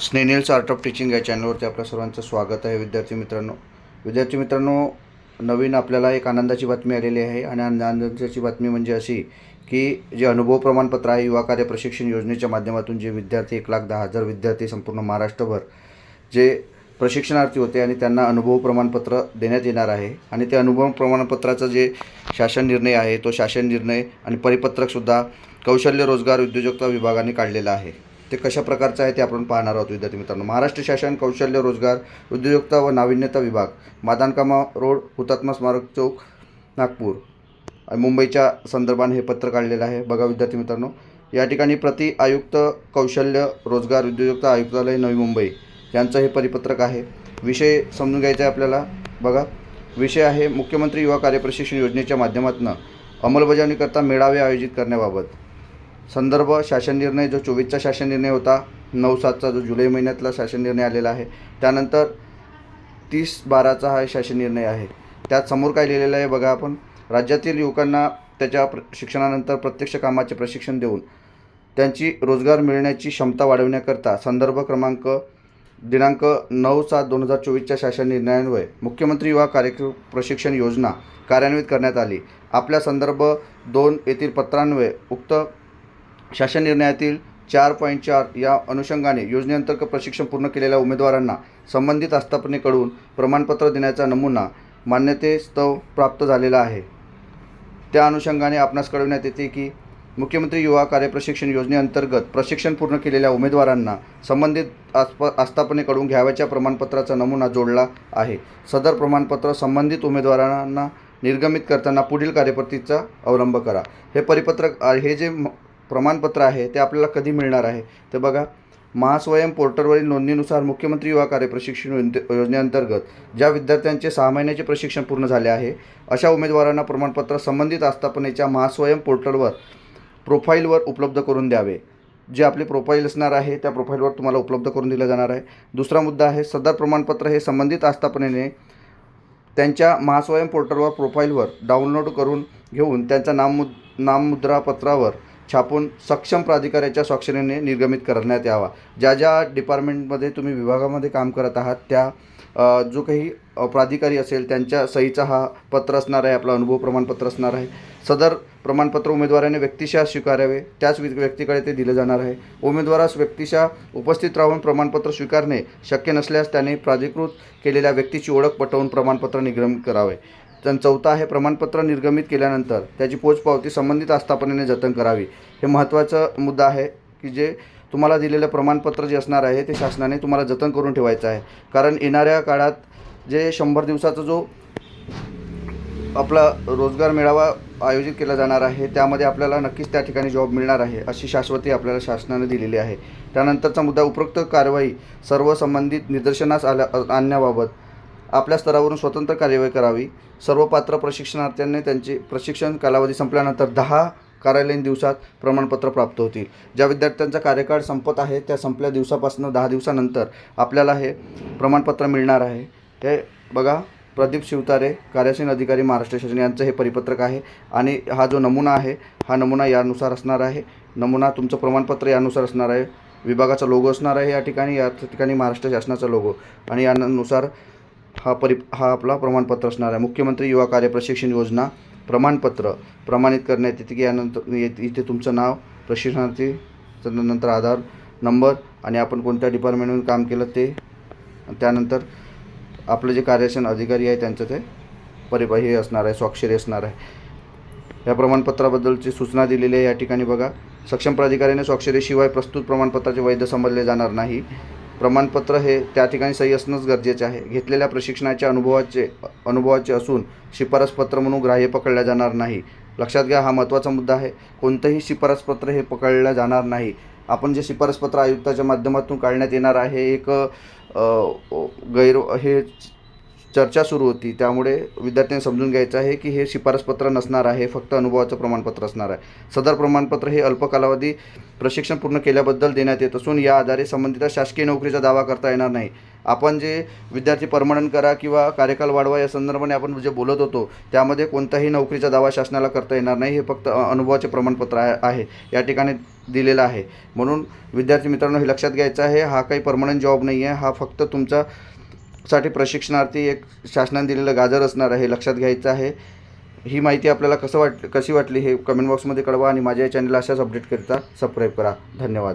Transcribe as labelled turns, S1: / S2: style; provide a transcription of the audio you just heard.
S1: स्नेनिल्स art of teaching या चॅनलवरती आपल्या सर्वांचं स्वागत आहे. विद्यार्थी मित्रांनो विद्यार्थी मित्रांनो नवीन आपल्याला एक आनंदाची बातमी आलेली आहे आणि आनंदाची बातमी म्हणजे अशी की जे अनुभव प्रमाणपत्र आहे युवा कार्य प्रशिक्षण योजनेच्या माध्यमातून जे विद्यार्थी एक लाख दहा हजार विद्यार्थी संपूर्ण महाराष्ट्रभर जे प्रशिक्षणार्थी होते आणि त्यांना अनुभव प्रमाणपत्र देण्यात येणार आहे आणि ते अनुभव प्रमाणपत्राचं जे शासन निर्णय आहे तो शासन निर्णय आणि परिपत्रकसुद्धा कौशल्य रोजगार उद्योजकता विभागाने काढलेला आहे. ते कशा प्रकारचं आहे ते आपण पाहणार आहोत विद्यार्थी मित्रांनो. महाराष्ट्र शासन कौशल्य रोजगार उद्योजकता व नाविन्यता विभाग मादानकामा रोड हुतात्मा स्मारक चौक नागपूर. मुंबईच्या संदर्भाने हे पत्र काढलेलं आहे. बघा विद्यार्थी मित्रांनो या ठिकाणी प्रति आयुक्त कौशल्य रोजगार उद्योजकता आयुक्तालय नवी मुंबई यांचं हे परिपत्रक आहे. विषय समजून घ्यायचा आहे आपल्याला. बघा विषय आहे मुख्यमंत्री युवा कार्यप्रशिक्षण योजनेच्या माध्यमातून अंमलबजावणीकरता मेळावे आयोजित करण्याबाबत. संदर्भ शासन निर्णय जो चोवीसचा शासन निर्णय होता नऊ सातचा जो जुलै महिन्यातला शासन निर्णय आलेला आहे त्यानंतर तीस बाराचा हा शासन निर्णय आहे. त्यात समोर काय लिहिलेलं आहे बघा आपण. राज्यातील युवकांना त्याच्या प्र शिक्षणानंतर प्रत्यक्ष कामाचे प्रशिक्षण देऊन त्यांची रोजगार मिळण्याची क्षमता वाढवण्याकरता संदर्भ क्रमांक दिनांक नऊ सात दोन हजार चोवीसच्या शासन निर्णयान्वये मुख्यमंत्री युवा कार्यक्रम प्रशिक्षण योजना कार्यान्वित करण्यात आली. आपल्या संदर्भ दोन येथील पत्रान्वये उक्त शासन निर्णयातील चार पॉईंट चार या अनुषंगाने योजनेअंतर्गत प्रशिक्षण पूर्ण केलेल्या उमेदवारांना संबंधित आस्थापनेकडून प्रमाणपत्र देण्याचा नमुना मान्यतेस्तव प्राप्त झालेला आहे. त्या अनुषंगाने आपणास कळविण्यात येते की मुख्यमंत्री युवा कार्यप्रशिक्षण योजनेअंतर्गत प्रशिक्षण पूर्ण केलेल्या उमेदवारांना संबंधित आस्प आस्थापनेकडून घ्यावयाच्या प्रमाणपत्राचा नमुना जोडला आहे. सदर प्रमाणपत्र संबंधित उमेदवारांना निर्गमित करताना पुढील कार्यपद्धतीचा अवलंब करा. हे परिपत्रक हे जे म- प्रमाणपत्र आहे ते आपल्याला कधी मिळणार आहे? ते बघा. महास्वयं पोर्टलवरील नोंदणीनुसार मुख्यमंत्री युवा कार्य प्रशिक्षण योजनेअंतर्गत ज्या विद्यार्थ्यांचे सहा महिन्याचे प्रशिक्षण पूर्ण झाले आहे अशा उमेदवारांना प्रमाणपत्र संबंधित आस्थापनेच्या महास्वयं पोर्टलवर प्रोफाईलवर उपलब्ध करून द्यावे. जे आपले प्रोफाईल असणार आहे त्या प्रोफाईलवर तुम्हाला उपलब्ध करून दिलं जाणार आहे. दुसरा मुद्दा आहे सदर प्रमाणपत्र हे संबंधित आस्थापनेने त्यांच्या महास्वयं पोर्टलवर प्रोफाईलवर डाउनलोड करून घेऊन त्यांच्या नाममुद नाममुद्रापत्रावर छापून सक्षम प्राधिकाऱ्याच्या स्वाक्षरीने निर्गमित करण्यात यावा. ज्या ज्या डिपार्टमेंटमध्ये तुम्ही विभागामध्ये काम करत आहात त्या जो काही प्राधिकारी असेल त्यांच्या सहीचा हा पत्र असणार आहे आपला अनुभव प्रमाणपत्र असणार आहे. सदर प्रमाणपत्र उमेदवाराने व्यक्तिशः स्वीकारावे त्याच व्यक्तीकडे ते दिलं जाणार आहे. उमेदवारास व्यक्तिशः उपस्थित राहून प्रमाणपत्र स्वीकारणे शक्य नसल्यास त्याने प्राधिकृत केलेल्या व्यक्तीची ओळख पटवून प्रमाणपत्र निर्गमित करावे. तर चौथा आहे प्रमाणपत्र निर्गमित केल्यानंतर त्याची पोचपावती संबंधित आस्थापनेने जतन करावी. हे महत्त्वाचा मुद्दा आहे की जे तुम्हाला दिलेलं प्रमाणपत्र जे असणार आहे ते शासनाने तुम्हाला जतन करून ठेवायचं आहे. कारण येणाऱ्या काळात जे शंभर दिवसाचा जो आपला रोजगार मेळावा आयोजित केला जाणार आहे त्यामध्ये आपल्याला नक्कीच त्या ठिकाणी जॉब मिळणार आहे अशी शाश्वती आपल्याला शासनाने दिलेली आहे. त्यानंतरचा मुद्दा उपरोक्त कारवाई सर्व संबंधित निदर्शनास आल्या आणण्याबाबत आपल्या स्तरावरून स्वतंत्र कार्यवाही करावी. सर्व पात्र प्रशिक्षणार्थ्यांनी त्यांचे प्रशिक्षण कालावधी संपल्यानंतर दहा कार्यालयीन दिवसात प्रमाणपत्र प्राप्त होतील. ज्या विद्यार्थ्यांचा कार्यकाळ संपत आहे त्या संपल्या दिवसापासून दहा दिवसानंतर आपल्याला हे प्रमाणपत्र मिळणार आहे. हे बघा प्रदीप शिवतारे कार्यशील अधिकारी महाराष्ट्र शासन यांचं हे परिपत्रक आहे आणि हा जो नमुना आहे हा नमुना यानुसार असणार आहे. नमुना तुमचं प्रमाणपत्र यानुसार असणार आहे. विभागाचा लोगो असणार आहे या ठिकाणी या ठिकाणी महाराष्ट्र शासनाचा लोगो आणि यानुसार हा परि हा आपला प्रमाणपत्र असणार आहे. मुख्यमंत्री युवा कार्य प्रशिक्षण योजना प्रमाणपत्र प्रमाणित करण्यात येते की यानंतर इथे तुमचं नाव प्रशिक्षणार्थी नंतर आधार नंबर आणि आपण कोणत्या डिपार्टमेंटमधून काम केलं ते त्यानंतर आपलं जे कार्यक्षण अधिकारी आहे त्यांचं ते परि हे असणार आहे स्वाक्षरी असणार आहे. या प्रमाणपत्राबद्दलची सूचना दिलेली आहे या ठिकाणी बघा. सक्षम प्राधिकाऱ्याने स्वाक्षरीशिवाय प्रस्तुत प्रमाणपत्राचे वैध समजले जाणार नाही. प्रमाणपत्र हे त्या ठिकाणी सही असणंच गरजेचे आहे. घेतलेल्या प्रशिक्षणाच्या अनुभवाचे अनुभवाचे असून शिफारसपत्र म्हणून ग्राह्य पकडल्या जाणार नाही. लक्षात घ्या हा महत्त्वाचा मुद्दा आहे. कोणतंही शिफारसपत्र हे पकडलं जाणार नाही. आपण जे शिफारसपत्र आयुक्ताच्या माध्यमातून काढण्यात येणार आहे एक गैर हे चर्चा सुरू होती. त्यामुळे विद्यार्थ्यांनी समजून घ्यायचं आहे की हे शिफारसपत्र नसणार आहे फक्त अनुभवाचं प्रमाणपत्र असणार आहे. सदर प्रमाणपत्र हे अल्प कालावधी प्रशिक्षण पूर्ण केल्याबद्दल देण्यात येत असून या आधारे संबंधित शासकीय नोकरीचा दावा करता येणार नाही. आपण जे विद्यार्थी परमनंट करा किंवा कार्यकाल वाढवा या संदर्भाने आपण जे बोलत होतो त्यामध्ये कोणताही नोकरीचा दावा शासनाला करता येणार नाही. हे फक्त अनुभवाचे प्रमाणपत्र आहे या ठिकाणी दिलेलं आहे. म्हणून विद्यार्थी मित्रांनो हे लक्षात घ्यायचं आहे हा काही परमनंट जॉब नाही आहे हा फक्त तुमचा साठी प्रशिक्षणार्थी एक शासनाने दिलेलं गाजर असणार आहे हे लक्षात घ्यायचं आहे. ही माहिती आपल्याला कसं वाट कशी वाटली हे कमेंट बॉक्समध्ये कळवा आणि माझ्या या चॅनलला अशाच अपडेट करता सबस्क्राईब करा. धन्यवाद.